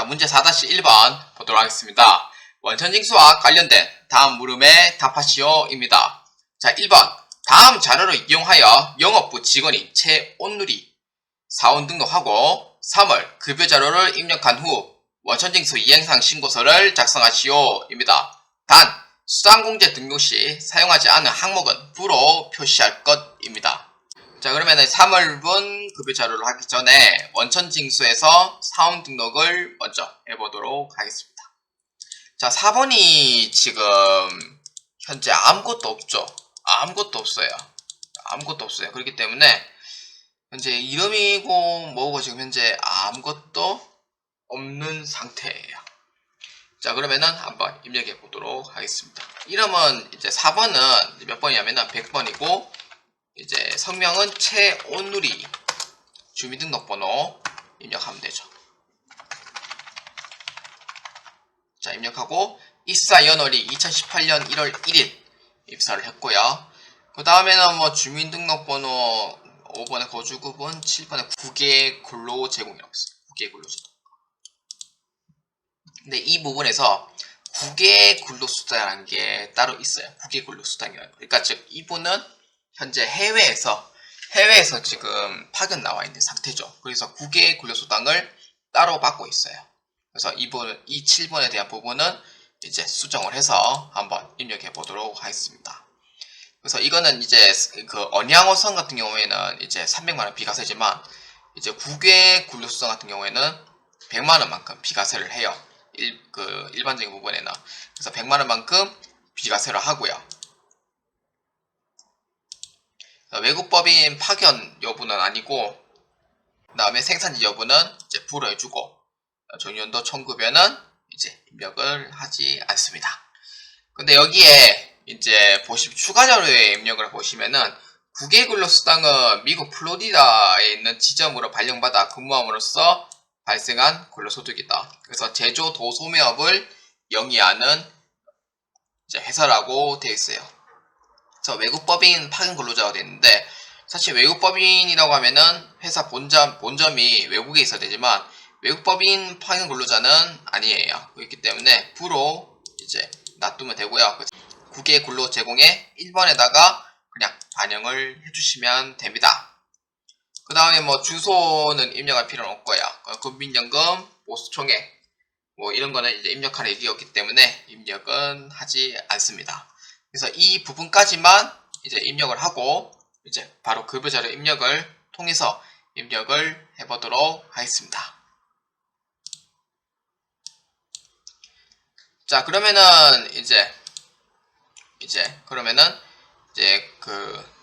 자, 문제 4-1번 보도록 하겠습니다. 원천징수와 관련된 다음 물음에 답하시오입니다. 자, 1번. 다음 자료를 이용하여 영업부 직원이 최온누리 사원 등록하고 3월 급여 자료를 입력한 후 원천징수 이행상 신고서를 작성하시오입니다. 단, 수당공제 등록 시 사용하지 않은 항목은 부로 표시할 것입니다. 자 그러면은 3월분 급여 자료를 하기 전에 원천 징수에서 사원 등록을 먼저 해보도록 하겠습니다. 자 4번이 지금 현재 아무것도 없죠. 아무것도 없어요. 아무것도 없어요. 그렇기 때문에 현재 이름이고 뭐고 지금 현재 아무것도 없는 상태예요. 자 그러면은 한번 입력해 보도록 하겠습니다. 이름은 이제 4번은 몇 번이냐면은 100번이고 이제 성명은 최온누리 주민등록번호 입력하면 되죠. 자 입력하고 입사 연월이 2018년 1월 1일 입사를 했고요. 그 다음에는 뭐 주민등록번호 5번에 거주구분 7번에 국외 근로 제공이라고 있어요. 국외 근로 제공. 근데 이 부분에서 국외 근로 수당이라는 게 따로 있어요. 국외 근로 수당이라는 거. 그러니까 즉 이분은 현재 해외에서 해외에서 지금 파견 나와 있는 상태죠. 그래서 국외 근로 수당을 따로 받고 있어요. 그래서 이 부분 이 7번에 대한 부분은 이제 수정을 해서 한번 입력해 보도록 하겠습니다. 그래서 이거는 이제 그 언양어선 같은 경우에는 이제 300만 원 비과세지만 이제 국외 근로 수당 같은 경우에는 100만 원만큼 비과세를 해요. 일, 그 일반적인 부분에는 그래서 100만 원만큼 비과세를 하고요. 외국법인 파견 여부는 아니고 그 다음에 생산지 여부는 이제 불어해주고 전년도 청급여는 이제 입력을 하지 않습니다. 근데 여기에 이제 보시면 추가 자료에 입력을 보시면은 국외 근로수당은 미국 플로리다에 있는 지점으로 발령받아 근무함으로써 발생한 근로소득이다. 그래서 제조 도소매업을 영위하는 회사라고 되어 있어요. 그래서 외국법인 파견 근로자가 되는데 사실 외국법인이라고 하면은 회사 본점 본점이 외국에 있어야 되지만 외국법인 파견 근로자는 아니에요. 그렇기 때문에 부로 이제 놔두면 되고요. 국외 근로 제공에 1번에다가 그냥 반영을 해주시면 됩니다. 그 다음에 뭐 주소는 입력할 필요는 없고요. 국민연금, 보수총액 뭐 이런 거는 이제 입력할 얘기였기 때문에 입력은 하지 않습니다. 그래서 이 부분까지만 이제 입력을 하고 이제 바로 급여 자료 입력을 통해서 입력을 해보도록 하겠습니다. 자 그러면은 이제 이제 그러면은 이제 그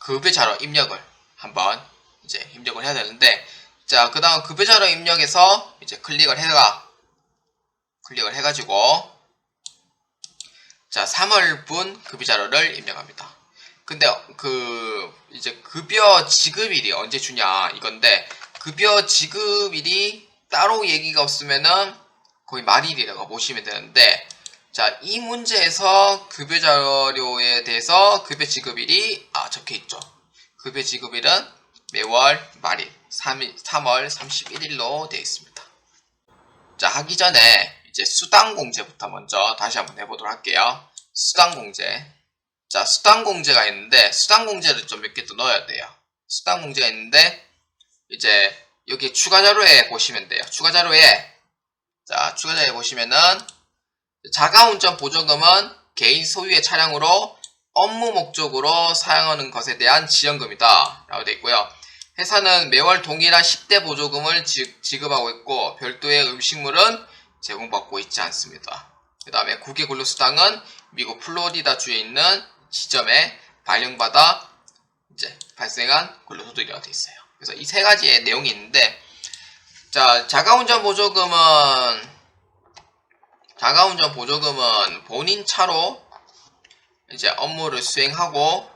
급여 자료 입력을 한번 이제 입력을 해야 되는데 자 그 다음 급여 자료 입력에서 이제 클릭을 해가 클릭을 해가지고 자 3월분 급여자료를 입력합니다. 근데 그 이제 급여 지급일이 언제 주냐 이건데 급여 지급일이 따로 얘기가 없으면은 거의 말일이라고 보시면 되는데 자, 이 문제에서 급여 자료에 대해서 급여 지급일이 아, 적혀 있죠. 급여 지급일은 매월 말일 3일, 3월 31일로 되어 있습니다. 자, 하기 전에 이제 수당 공제부터 먼저 다시 한번 해보도록 할게요. 수당 공제. 자, 수당 공제가 있는데 수당 공제를 좀 몇 개 더 넣어야 돼요. 수당 공제가 있는데 이제 여기 추가 자료에 보시면 돼요. 추가 자료에 자, 추가 자료에 보시면은 자가운전 보조금은 개인 소유의 차량으로 업무 목적으로 사용하는 것에 대한 지원금이다. 라고 되어 있고요. 회사는 매월 동일한 10대 보조금을 지 급하고 있고 별도의 음식물은 제공받고 있지 않습니다. 그 다음에 국외 근로수당은 미국 플로리다 주에 있는 지점에 발령받아 이제 발생한 근로소득이라고 되어 있어요. 그래서 이 세 가지의 내용이 있는데 자, 자가운전 보조금은 자가운전 보조금은 본인 차로 이제 업무를 수행하고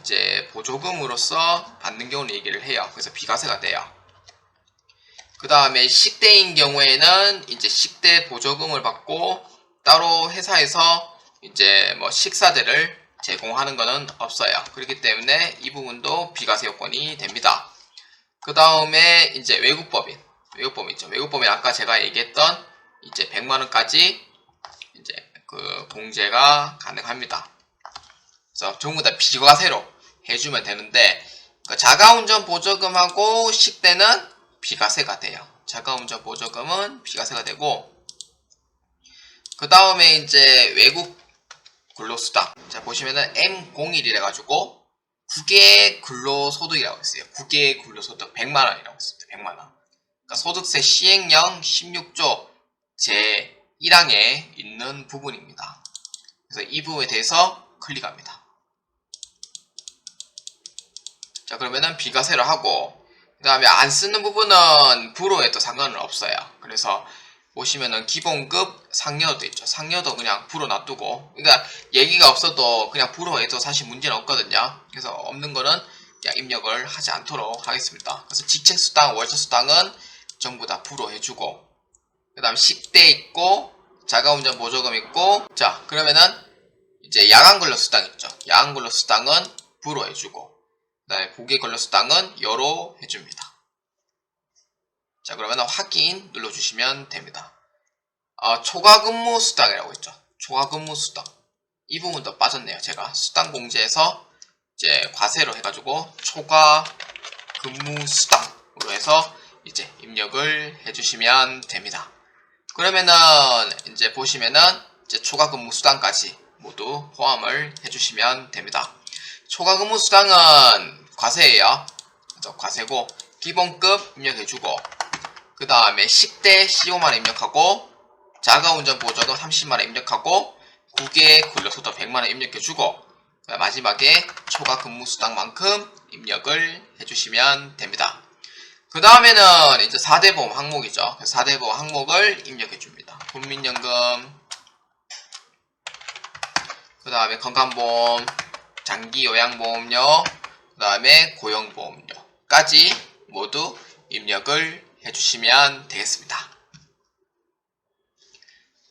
이제 보조금으로서 받는 경우를 얘기를 해요. 그래서 비과세가 돼요. 그 다음에 식대인 경우에는 이제 식대 보조금을 받고 따로 회사에서 이제 뭐 식사들을 제공하는 것은 없어요. 그렇기 때문에 이 부분도 비과세 요건이 됩니다. 그 다음에 이제 외국법인 외국범위 있죠. 외국범위 아까 제가 얘기했던 이제 100만 원까지 이제 그 공제가 가능합니다. 그래서 전부 다 비과세로 해주면 되는데 그 자가운전 보조금하고 식대는 비과세가 돼요. 자가운전 보조금은 비과세가 되고 그 다음에 이제 외국 근로수당 자 보시면은 M01이래 가지고 국외 근로소득이라고 있어요. 국외 근로소득 100만 원이라고 있습니다. 100만 원. 그러니까 소득세 시행령 16조 제 1항에 있는 부분입니다. 그래서 이 부분에 대해서 클릭합니다. 자 그러면은 비과세를 하고 그 다음에 안 쓰는 부분은 불호에도 상관은 없어요. 그래서 보시면은 기본급 상여도 있죠. 상여도 그냥 불호 놔두고 그러니까 얘기가 없어도 그냥 불호해도 사실 문제는 없거든요. 그래서 없는 거는 그냥 입력을 하지 않도록 하겠습니다. 그래서 직책수당, 월차수당은 전부 다 불호해주고 그 다음 식대 있고 자가운전 보조금 있고 자 그러면은 이제 야간근로수당 있죠. 야간근로수당은 불호해주고 그 다음에 고객근로수당은 여로 해줍니다. 자 그러면 확인 눌러주시면 됩니다. 어, 초과근무 수당이라고 있죠. 초과근무 수당 이 부분도 빠졌네요. 제가 수당 공제에서 이제 과세로 해가지고 초과 근무 수당으로 해서 이제 입력을 해주시면 됩니다. 그러면은 이제 보시면은 이제 초과 근무 수당까지 모두 포함을 해주시면 됩니다. 초과 근무 수당은 과세예요. 그래서 과세고 기본급 입력해주고 그 다음에 식대 15만원 입력하고 자가운전 보조금 30만원 입력하고 국외 근로소득 100만원 입력해주고 마지막에 초과 근무 수당만큼 입력을 해주시면 됩니다. 그 다음에는 이제 4대 보험 항목이죠. 4대 보험 항목을 입력해줍니다. 국민연금, 그 다음에 건강보험, 장기 요양보험료, 그 다음에 고용보험료까지 모두 입력을 해주시면 되겠습니다.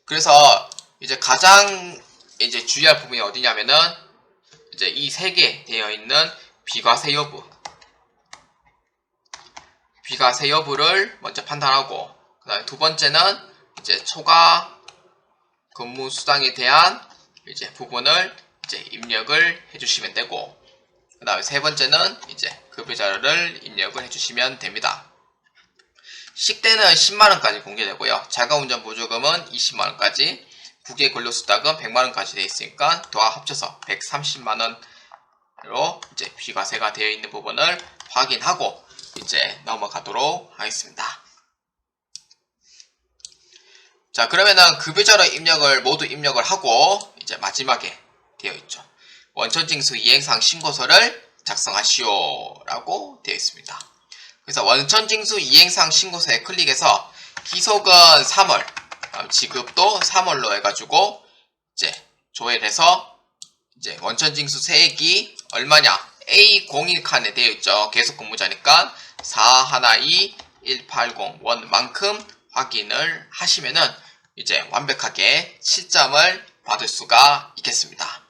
그래서 이제 가장 이제 주의할 부분이 어디냐면은 이제 이 세 개 되어 있는 비과세 여부 비과세 여부를 먼저 판단하고 그 다음에 두 번째는 이제 초과 근무 수당에 대한 이제 부분을 이제 입력을 해주시면 되고 그 다음에 세 번째는 이제 급여 자료를 입력을 해주시면 됩니다. 식대는 10만원까지 공개되고요. 자가운전 보조금은 20만원까지, 국외 근로수당은 100만원까지 되어 있으니까 도와 합쳐서 130만원으로 이제 비과세가 되어 있는 부분을 확인하고 이제 넘어가도록 하겠습니다. 자, 그러면은 급여자료 입력을 모두 입력을 하고 이제 마지막에 되어 있죠. 원천징수 이행상 신고서를 작성하시오 라고 되어 있습니다. 그래서 원천징수 이행상 신고서에 클릭해서 기속은 3월, 지급도 3월로 해가지고 이제 조회해서 이제 원천징수 세액이 얼마냐 A01 칸에 되어 있죠. 계속 근무자니까 412 180 원만큼 확인을 하시면은 이제 완벽하게 시점을 받을 수가 있겠습니다.